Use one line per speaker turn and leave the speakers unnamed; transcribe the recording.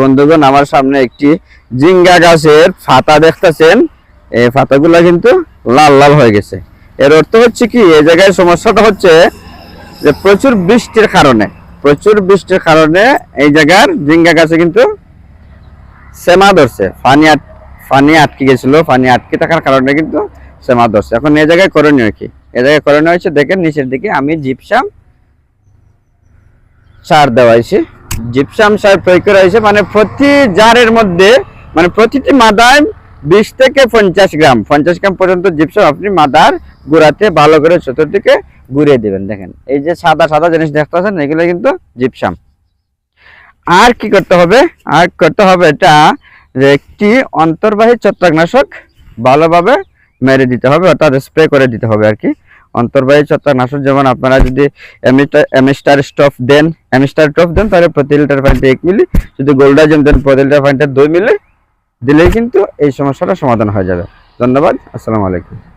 বন্ধুগণ, আমার সামনে একটি জিঙ্গা গাছের পাতা দেখতেছেন। এই কিন্তু লাল লাল হয়ে গেছে। এর অর্থ হচ্ছে কি, এই জায়গায় সমস্যাটা হচ্ছে যে প্রচুর বৃষ্টির কারণে, প্রচুর বৃষ্টির কারণে এই জায়গার জিঙ্গা গাছে কিন্তু সেমা ধরছে। পানি আট, পানি আটকে গেছিল, পানি আটকে থাকার কারণে কিন্তু সেমা ধরছে। এখন এই জায়গায় করণীয় কি? এই জায়গায় করণীয় হচ্ছে, দেখেন নিচের দিকে আমি জিপসাম সার দেওয়া হয়েছে। জিপসাম সার প্রয়োগ করা হয়েছে মানে প্রতি জারের মধ্যে মানে প্রতিটি মাদায় বিশ থেকে পঞ্চাশ গ্রাম পঞ্চাশ গ্রাম পর্যন্ত জিপসাম আপনি মাদার গুঁড়াতে ভালো করে চতুর্দিকে ঘুরিয়ে দেবেন, দেখেন। এই যে সাদা সাদা জিনিস দেখতে পাচ্ছেন, এগুলো কিন্তু জিপসাম। আর কি করতে হবে? আর করতে হবে এটা একটি অন্তর্বাহী ছত্রাকনাশক ভালোভাবে মেরে দিতে হবে, অর্থাৎ স্প্রে করে দিতে হবে আর কি। অন্তর্বাহী ছত্রাকনাশক যেমন আপনারা যদি এমিস্টার স্টফ দেন, এমিস্টার স্টফ দেন, তাহলে প্রতি লিটার পানিতে এক মিলি, যদি গোল্ডাজম দেন, প্রতি লিটার পানিতে দুই মিলি, দিলেই কিন্তু এই সমস্যাটা সমাধান হয়ে যাবে। ধন্যবাদ, আসসালামু আলাইকুম।